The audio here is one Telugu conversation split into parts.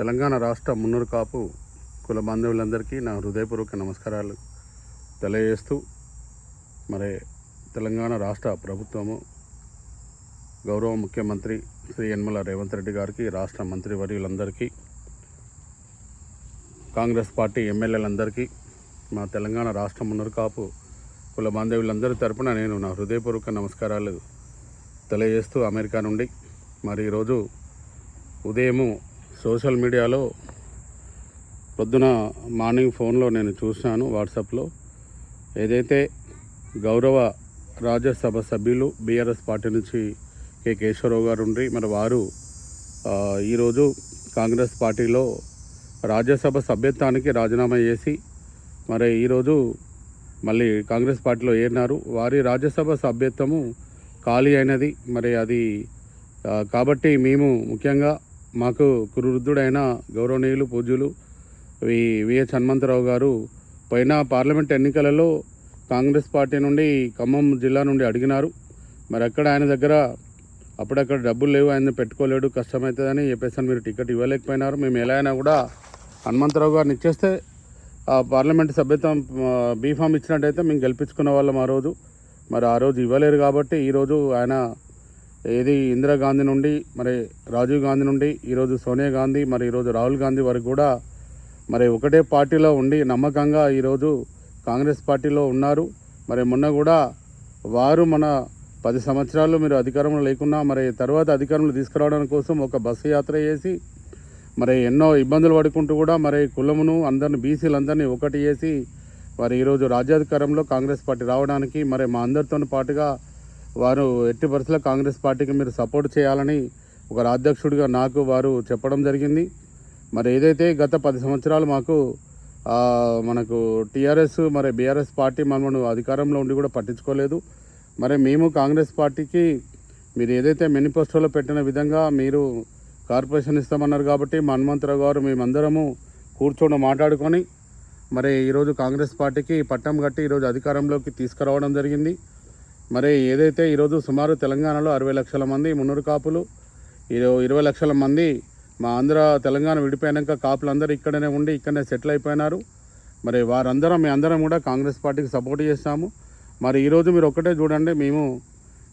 తెలంగాణ రాష్ట్ర మున్నూరు కాపు కుల బాంధవులందరికీ నా హృదయపూర్వక నమస్కారాలు తెలియజేస్తూ మరి తెలంగాణ రాష్ట్ర ప్రభుత్వము గౌరవ ముఖ్యమంత్రి శ్రీ యనమల రేవంత్ రెడ్డి గారికి రాష్ట్ర మంత్రివర్యులందరికీ కాంగ్రెస్ పార్టీ ఎమ్మెల్యేలందరికీ మా తెలంగాణ రాష్ట్ర మున్నూరు కాపు కుల బాంధవులందరి తరపున నేను నా హృదయపూర్వక నమస్కారాలు తెలియజేస్తూ అమెరికా నుండి మరి ఈరోజు ఉదయము సోషల్ మీడియాలో పొద్దున మార్నింగ్ ఫోన్లో నేను చూశాను వాట్సాప్లో. ఏదైతే గౌరవ రాజ్యసభ సభ్యులు బీఆర్ఎస్ పార్టీ నుంచి కె కేశవరావు గారు ఉండి మరి వారు ఈరోజు కాంగ్రెస్ పార్టీలో రాజ్యసభ సభ్యత్వానికి రాజీనామా చేసి మరి ఈరోజు మళ్ళీ కాంగ్రెస్ పార్టీలో ఏరినారు వారి రాజ్యసభ సభ్యత్వము ఖాళీ అయినది. మరి అది కాబట్టి మేము ముఖ్యంగా మాకు కురువృద్ధుడైన గౌరవనీయులు పూజ్యులు వి విహెచ్ హనుమంతరావు గారు పైన పార్లమెంట్ ఎన్నికలలో కాంగ్రెస్ పార్టీ నుండి ఖమ్మం జిల్లా నుండి అడిగినారు. మరి అక్కడ ఆయన దగ్గర అప్పుడక్కడ డబ్బులు లేవు ఆయన పెట్టుకోలేడు కష్టమవుతుందని చెప్పేసి అని మీరు టికెట్ ఇవ్వలేకపోయినారు. మేము ఎలా అయినా కూడా హనుమంతరావు గారిని ఇచ్చేస్తే ఆ పార్లమెంట్ సభ్యత్వం బీఫామ్ ఇచ్చినట్టయితే మేము గెలిపించుకున్న వాళ్ళం ఆ రోజు. మరి ఆ రోజు ఇవ్వలేరు కాబట్టి ఈరోజు ఆయన ఏది ఇందిరాగాంధీ నుండి మరి రాజీవ్ గాంధీ నుండి ఈరోజు సోనియా గాంధీ మరి ఈరోజు రాహుల్ గాంధీ వరకు కూడా మరి ఒకటే పార్టీలో ఉండి నమ్మకంగా ఈరోజు కాంగ్రెస్ పార్టీలో ఉన్నారు. మరి మొన్న కూడా వారు మన పది సంవత్సరాలు మీరు అధికారంలో లేకున్నా మరి తర్వాత అధికారంలో తీసుకురావడం కోసం ఒక బస్సు యాత్ర చేసి మరి ఎన్నో ఇబ్బందులు పడుకుంటూ కూడా మరి కులమును అందరిని బీసీలందరినీ ఒకటి చేసి మరి ఈరోజు రాజ్యాధికారంలో కాంగ్రెస్ పార్టీ రావడానికి మరి మా అందరితో పాటుగా వారు ఎట్టి పరిస్థితుల్లో కాంగ్రెస్ పార్టీకి మీరు సపోర్ట్ చేయాలని ఒక అధ్యక్షుడిగా నాకు వారు చెప్పడం జరిగింది. మరి ఏదైతే గత పది సంవత్సరాలు మాకు మనకు టీఆర్ఎస్ మరి బీఆర్ఎస్ పార్టీ మనను అధికారంలో ఉండి కూడా పట్టించుకోలేదు. మరి మేము కాంగ్రెస్ పార్టీకి మీరు ఏదైతే మేనిఫెస్టోలో పెట్టిన విధంగా మీరు కార్పొరేషన్ ఇస్తామన్నారు కాబట్టి మా హనుమంతరావు గారు మేమందరము కూర్చొని మాట్లాడుకొని మరి ఈరోజు కాంగ్రెస్ పార్టీకి పట్టం కట్టి ఈరోజు అధికారంలోకి తీసుకురావడం జరిగింది. మరి ఏదైతే ఈరోజు సుమారు తెలంగాణలో అరవై లక్షల మంది మున్నూరు కాపులు ఇరవై ఇరవై లక్షల మంది మా ఆంధ్ర తెలంగాణ విడిపోయాక కాపులందరూ ఇక్కడనే ఉండి ఇక్కడనే సెటిల్ అయిపోయినారు. మరి వారందరం మీ అందరం కూడా కాంగ్రెస్ పార్టీకి సపోర్ట్ చేస్తాము. మరి ఈరోజు మీరు ఒక్కటే చూడండి మేము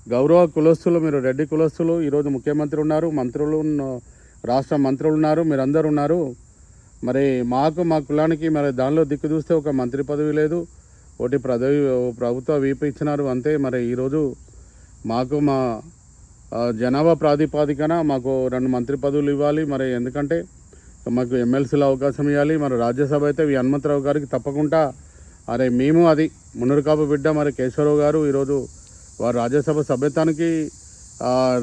గౌరవ కులస్తులు మీరు రెడ్డి కులస్తులు ఈరోజు ముఖ్యమంత్రి ఉన్నారు మంత్రులు ఉన్న- రాష్ట్ర మంత్రులు ఉన్నారు మీరందరూ ఉన్నారు. మరి మాకు మా కులానికి మరి దానిలో దిక్కు చూస్తే ఒక మంత్రి పదవి లేదు. ఒకటి పదవి ప్రభుత్వ వీపు ఇచ్చినారు. అంతే మరి ఈరోజు మాకు మా జనాభా ప్రాతిపాదికన మాకు రెండు మంత్రి పదవులు ఇవ్వాలి. మరి ఎందుకంటే మాకు ఎమ్మెల్సీలో అవకాశం ఇవ్వాలి. మరి రాజ్యసభ అయితే వి హనుమంతరావు గారికి తప్పకుండా అరే మేము అది మున్నూరుకాపు బిడ్డ మరి కేశవరావు గారు ఈరోజు వారు రాజ్యసభ సభ్యత్వానికి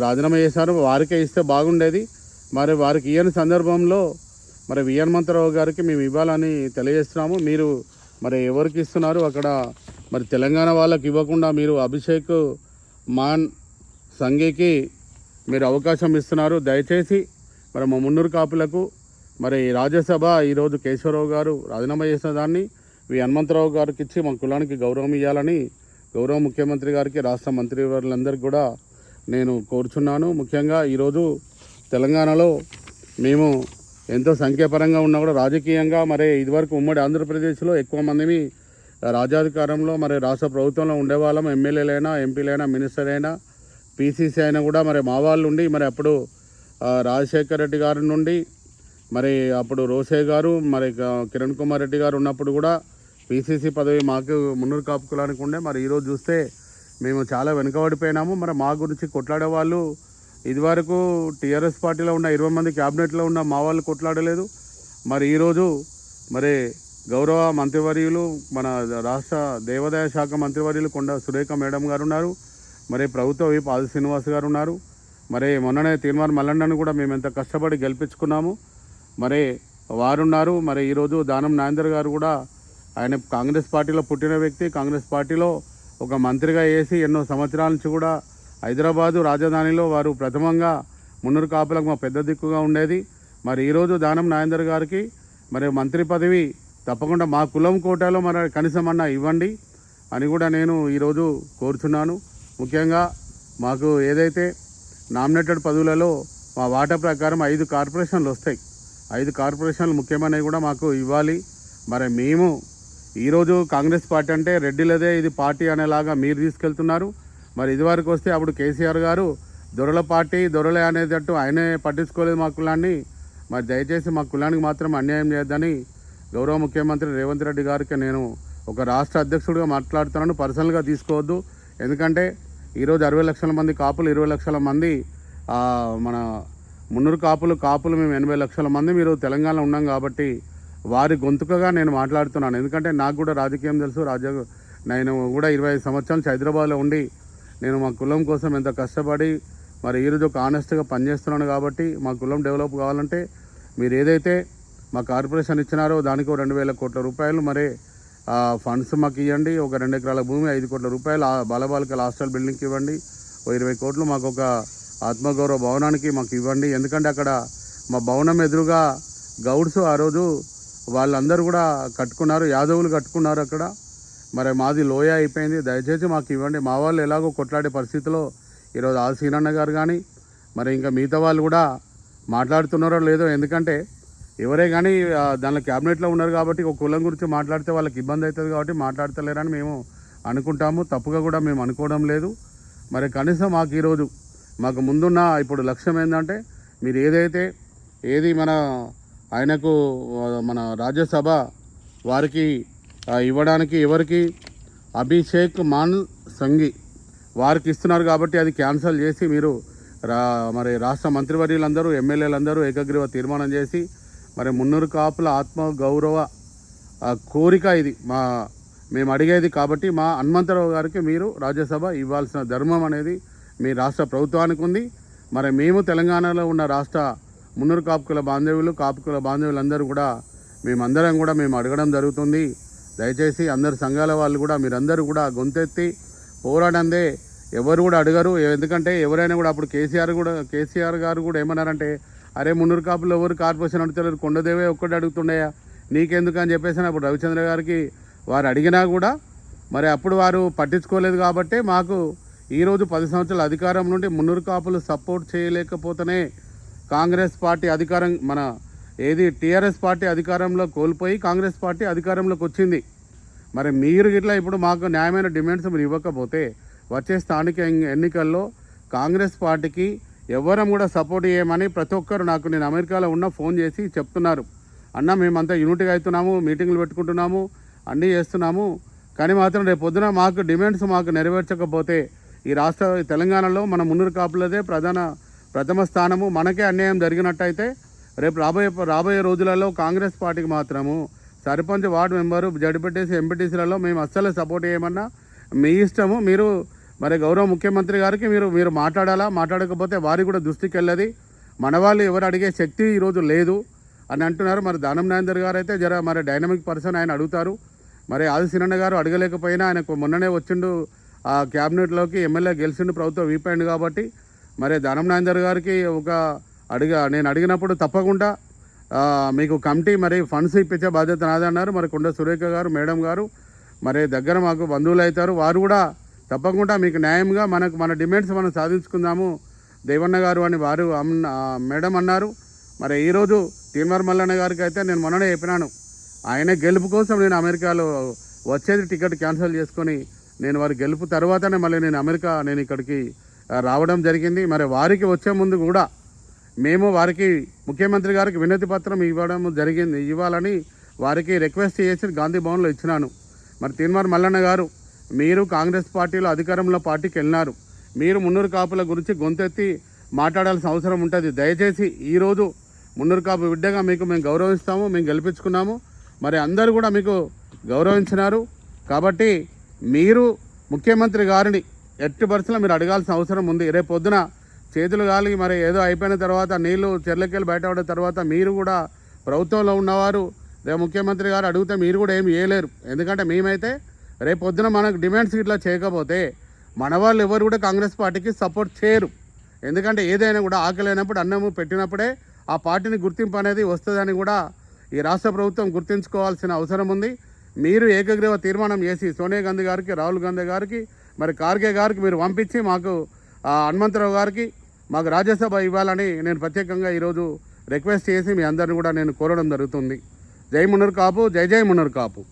రాజీనామా చేశారు. వారికే ఇస్తే బాగుండేది. మరి వారికి ఇయ్యని సందర్భంలో మరి వి హనుమంతరావు గారికి మేము ఇవ్వాలని తెలియజేస్తున్నాము. మీరు మరి ఎవరికి ఇస్తున్నారు? అక్కడ మరి తెలంగాణ వాళ్ళకి ఇవ్వకుండా మీరు అభిషేక్ మాన్ సంఘీకి మీరు అవకాశం ఇస్తున్నారు. దయచేసి మరి మా మున్నూరు కాపులకు మరి రాజ్యసభ ఈరోజు కేశవరావు గారు రాజీనామా చేసిన దాన్ని వి హనుమంతరావు గారికి ఇచ్చి మా కులానికి గౌరవం ఇవ్వాలని గౌరవ ముఖ్యమంత్రి గారికి రాష్ట్ర మంత్రివర్లందరికీ కూడా నేను కోరుచున్నాను. ముఖ్యంగా ఈరోజు తెలంగాణలో మేము ఎంతో సంఖ్యాపరంగా ఉన్నా కూడా రాజకీయంగా మరి ఇదివరకు ఉమ్మడి ఆంధ్రప్రదేశ్లో ఎక్కువ మందిని రాజాధికారంలో మరి రాష్ట్ర ప్రభుత్వంలో ఉండేవాళ్ళం. ఎమ్మెల్యేలైనా ఎంపీలైనా మినిస్టర్ అయినా పీసీసీ అయినా కూడా మరి మా వాళ్ళు ఉండి మరి అప్పుడు రాజశేఖర్ రెడ్డి గారి నుండి మరి అప్పుడు రోసయ్య గారు మరి క- కిరణ్ కుమార్ రెడ్డి గారు ఉన్నప్పుడు కూడా పీసీసీ పదవి మాకు మున్నూరు కాపు కులానికి ఉండే. మరి ఈరోజు చూస్తే మేము చాలా వెనుకబడిపోయినాము. మరి మా గురించి కొట్లాడే వాళ్ళు ఇదివరకు టీఆర్ఎస్ పార్టీలో ఉన్న ఇరవై మంది క్యాబినెట్లో ఉన్న మా వాళ్ళు కొట్లాడలేదు. మరి ఈరోజు మరి గౌరవ మంత్రివర్యులు మన రాష్ట్ర దేవాదాయ శాఖ మంత్రివర్యులు కొండ సురేఖ మేడం గారు ఉన్నారు. మరి ప్రభుత్వ విప్ ఆది శ్రీనివాస్ గారు ఉన్నారు. మరి మొన్ననే తీర్మాన్ మల్లన్నను కూడా మేము ఎంత కష్టపడి గెలిపించుకున్నాము. మరి వారున్నారు. మరి ఈరోజు దానం నాయందర్ గారు కూడా ఆయన కాంగ్రెస్ పార్టీలో పుట్టిన వ్యక్తి. కాంగ్రెస్ పార్టీలో ఒక మంత్రిగా వేసి ఎన్నో సంవత్సరాల నుంచి కూడా హైదరాబాదు రాజధానిలో వారు ప్రథమంగా మున్నూరు కాపులకు మా పెద్ద దిక్కుగా ఉండేది. మరి ఈరోజు దానం నాయందర్ గారికి మరి మంత్రి పదవి తప్పకుండా మా కులం కోటాలో మన కనీసం అన్న ఇవ్వండి అని కూడా నేను ఈరోజు కోరుచున్నాను. ముఖ్యంగా మాకు ఏదైతే నామినేటెడ్ పదవులలో మా వాటా ప్రకారం ఐదు కార్పొరేషన్లు వస్తాయి. ఐదు కార్పొరేషన్లు ముఖ్యమైనవి కూడా మాకు ఇవ్వాలి. మరి మేము ఈరోజు కాంగ్రెస్ పార్టీ అంటే రెడ్డిలదే ఇది పార్టీ అనేలాగా మీరు తీసుకెళ్తున్నారు. మరి ఇదివరకు వస్తే అప్పుడు కేసీఆర్ గారు దొరల పార్టీ దొరలే అనేటట్టు ఆయనే పట్టించుకోలేదు మా కులాన్ని. మరి దయచేసి మా కులానికి మాత్రం అన్యాయం చేయొద్దని గౌరవ ముఖ్యమంత్రి రేవంత్ రెడ్డి గారికి నేను ఒక రాష్ట్ర అధ్యక్షుడిగా మాట్లాడుతున్నాను. పర్సనల్గా తీసుకోవద్దు. ఎందుకంటే ఈరోజు అరవై లక్షల మంది కాపులు ఇరవై లక్షల మంది మన మున్నూరు కాపులు కాపులు మేము ఎనభై లక్షల మంది. మీరు తెలంగాణలో ఉన్నాం కాబట్టి వారి గొంతుకగా నేను మాట్లాడుతున్నాను. ఎందుకంటే నాకు కూడా రాజకీయం తెలుసు. రాజ నేను కూడా ఇరవై ఐదు హైదరాబాద్లో ఉండి నేను మా కులం కోసం ఎంత కష్టపడి మరి ఈరోజు ఒక ఆనెస్ట్గా పనిచేస్తున్నాను కాబట్టి మా కులం డెవలప్ కావాలంటే మీరు ఏదైతే మా కార్పొరేషన్ ఇచ్చినారో దానికి ఓ రెండు వేల కోట్ల రూపాయలు మరి ఫండ్స్ మాకు ఇవ్వండి ఒక రెండు ఎకరాల భూమి ఐదు కోట్ల రూపాయలు ఆ బాలబాలికల హాస్టల్ బిల్డింగ్కి ఇవ్వండి. ఓ ఇరవై కోట్లు మాకు ఒక ఆత్మగౌరవ భవనానికి మాకు ఇవ్వండి. ఎందుకంటే అక్కడ మా భవనం ఎదురుగా గౌడ్స్ ఆ రోజు వాళ్ళందరూ కూడా కట్టుకున్నారు యాదవులు కట్టుకున్నారు అక్కడ. మరి మాది లోయ అయిపోయింది. దయచేసి మాకు ఇవ్వండి. మా వాళ్ళు ఎలాగో కొట్లాడే పరిస్థితిలో ఈరోజు ఆ సీనన్న గారు కానీ మరి ఇంకా మిగతా వాళ్ళు కూడా మాట్లాడుతున్నారో లేదో ఎందుకంటే ఎవరే కానీ దానిలో క్యాబినెట్లో ఉన్నారు కాబట్టి ఒక కులం గురించి మాట్లాడితే వాళ్ళకి ఇబ్బంది అవుతుంది కాబట్టి మాట్లాడతలేరని మేము అనుకుంటాము. తప్పుగా కూడా మేము అనుకోవడం లేదు. మరి కనీసం మాకు ఈరోజు మాకు ముందున్న ఇప్పుడు లక్ష్యం ఏంటంటే మీరు ఏదైతే ఏది మన ఆయనకు మన రాజ్యసభ వారికి ఇవ్వడానికి ఎవరికి? అభిషేక్ మాన్ సంఘి. వారికి ఇస్తున్నారు కాబట్టి అది క్యాన్సల్ చేసి మీరు రా మరి రాష్ట్ర మంత్రివర్యులందరూ ఎమ్మెల్యేలందరూ ఏకగ్రీవ తీర్మానం చేసి మరి మున్నూరు కాపుల ఆత్మ గౌరవ కోరిక ఇది. మా మేము అడిగేది కాబట్టి మా హనుమంతరావు గారికి మీరు రాజ్యసభ ఇవ్వాల్సిన ధర్మం అనేది మీ రాష్ట్ర ప్రభుత్వానికి ఉంది. మరి మేము తెలంగాణలో ఉన్న రాష్ట్ర మున్నూరు కాపుకుల బాంధవ్యులు కాపుకుల బాంధవ్యులందరూ కూడా మేమందరం కూడా మేము అడగడం జరుగుతుంది. దయచేసి అందరు సంఘాల వాళ్ళు కూడా మీరందరూ కూడా గొంతెత్తి పోరాడందే. ఎవరు కూడా అడగరు. ఎందుకంటే ఎవరైనా కూడా అప్పుడు కేసీఆర్ కూడా కేసీఆర్ గారు కూడా ఏమన్నారంటే అరే మున్నూరు కాపులు ఎవరు కార్పొరేషన్ అడుగుతారు కొండదేవే ఒక్కటి అడుగుతుండయా నీకెందుకు? అని చెప్పేసి అప్పుడు రవిచంద్ర గారికి వారు అడిగినా కూడా మరి అప్పుడు వారు పట్టించుకోలేదు కాబట్టి మాకు ఈరోజు పది సంవత్సరాల అధికారం నుండి మున్నూరు కాపులు సపోర్ట్ చేయలేకపోతేనే కాంగ్రెస్ పార్టీ అధికారం మన ఏది టీఆర్ఎస్ పార్టీ అధికారంలో కోల్పోయి కాంగ్రెస్ పార్టీ అధికారంలోకి వచ్చింది. మరి మీరు ఇట్లా ఇప్పుడు మాకు న్యాయమైన డిమాండ్స్ మీరు ఇవ్వకపోతే వచ్చే స్థానిక ఎన్నికల్లో కాంగ్రెస్ పార్టీకి ఎవరం కూడా సపోర్ట్ చేయమని ప్రతి ఒక్కరు నాకు నేను అమెరికాలో ఉన్న ఫోన్ చేసి చెప్తున్నారు. అన్న మేమంతా యూనిట్గా అవుతున్నాము మీటింగ్లు పెట్టుకుంటున్నాము అన్నీ చేస్తున్నాము. కానీ మాత్రం రేపు పొద్దున మాకు డిమాండ్స్ మాకు నెరవేర్చకపోతే ఈ రాష్ట్ర తెలంగాణలో మన మున్నూరు కాపులదే ప్రధాన ప్రథమ స్థానము. మనకే అన్యాయం జరిగినట్టయితే రేపు రాబోయే రాబోయే రోజులలో కాంగ్రెస్ పార్టీకి మాత్రము సర్పంచ్ వార్డు మెంబరు జడిపెట్టేసి ఎంపీటీసీలలో మేము అస్సలు సపోర్ట్ చేయమన్నా. మీ ఇష్టము మీరు మరి గౌరవ ముఖ్యమంత్రి గారికి మీరు మీరు మాట్లాడాలా? మాట్లాడకపోతే వారి కూడా దృష్టికి వెళ్ళది. మన వాళ్ళు ఎవరు అడిగే శక్తి ఈరోజు లేదు అని అంటున్నారు. మరి దానం నాయందర్ గారు అయితే జర మరి డైనమిక్ పర్సన్ ఆయన అడుగుతారు. మరి ఆది సినన్న గారు అడగలేకపోయినా ఆయనకు మొన్ననే వచ్చిండు ఆ క్యాబినెట్లోకి ఎమ్మెల్యే గెలిచిండు ప్రభుత్వం వీపైండు కాబట్టి. మరి దానం నాయందర్ గారికి ఒక అడిగా నేను అడిగినప్పుడు తప్పకుండా మీకు కమిటీ మరి ఫండ్స్ ఇప్పించే బాధ్యత నాదన్నారు మరి కొండ సురేఖ గారు మేడం గారు మరి దగ్గర మాకు బంధువులు అవుతారు. వారు కూడా తప్పకుండా మీకు న్యాయంగా మనకు మన డిమాండ్స్ మనం సాధించుకుందాము. దేవన్న గారు అని వారు మేడం అన్నారు. మరి ఈరోజు తీన్వర్ మల్లన్న గారికి అయితే నేను మొన్ననే చెప్పినాను. ఆయన గెలుపు కోసం నేను అమెరికాలో వచ్చేది టికెట్ క్యాన్సిల్ చేసుకొని నేను వారి గెలుపు తర్వాతనే మళ్ళీ నేను అమెరికా నేను ఇక్కడికి రావడం జరిగింది. మరి వారికి వచ్చే ముందు కూడా మేము వారికి ముఖ్యమంత్రి గారికి వినతి పత్రం ఇవ్వడం జరిగింది. ఇవ్వాలని వారికి రిక్వెస్ట్ చేసి గాంధీ భవన్లో ఇచ్చినాను. మరి తీన్మార్ మల్లన్న గారు మీరు కాంగ్రెస్ పార్టీలో అధికారంలో పార్టీకి వెళ్ళినారు. మీరు మున్నూరు కాపుల గురించి గొంతెత్తి మాట్లాడాల్సిన అవసరం ఉంటుంది. దయచేసి ఈరోజు మున్నూరు కాపు బిడ్డగా మీకు మేము గౌరవిస్తాము మేము గెలిపించుకున్నాము. మరి అందరూ కూడా మీకు గౌరవించినారు. కాబట్టి మీరు ముఖ్యమంత్రి గారిని ఎట్టి పరిస్థితుల్లో మీరు అడగాల్సిన అవసరం ఉంది. రేపు పొద్దున చేతులు గాలి మరి ఏదో అయిపోయిన తర్వాత నీళ్ళు చెర్లకెళ్ళి బయటపడిన తర్వాత మీరు కూడా ప్రభుత్వంలో ఉన్నవారు రేపు ముఖ్యమంత్రి గారు అడిగితే మీరు కూడా ఏమి చేయలేరు ఎందుకంటే మేమైతే రేపు పొద్దున మనకు డిమాండ్స్ ఇట్లా చేయకపోతే మన వాళ్ళు ఎవరు కూడా కాంగ్రెస్ పార్టీకి సపోర్ట్ చేయరు. ఎందుకంటే ఏదైనా కూడా ఆకలేనప్పుడు అన్నము పెట్టినప్పుడే ఆ పార్టీని గుర్తింపు అనేది వస్తుందని కూడా ఈ రాష్ట్ర ప్రభుత్వం గుర్తించుకోవాల్సిన అవసరం ఉంది. మీరు ఏకగ్రీవ తీర్మానం చేసి సోనియా గాంధీ గారికి రాహుల్ గాంధీ గారికి మరి కార్గే గారికి మీరు పంపించి మాకు హనుమంతరావు గారికి మాకు రాజ్యసభ ఇవ్వాలని నేను ప్రత్యేకంగా ఈరోజు రిక్వెస్ట్ చేసి మీ అందరిని కూడా నేను కోరడం జరుగుతుంది. జై మున్నర్ కాపు జై జై మునర్ కాపు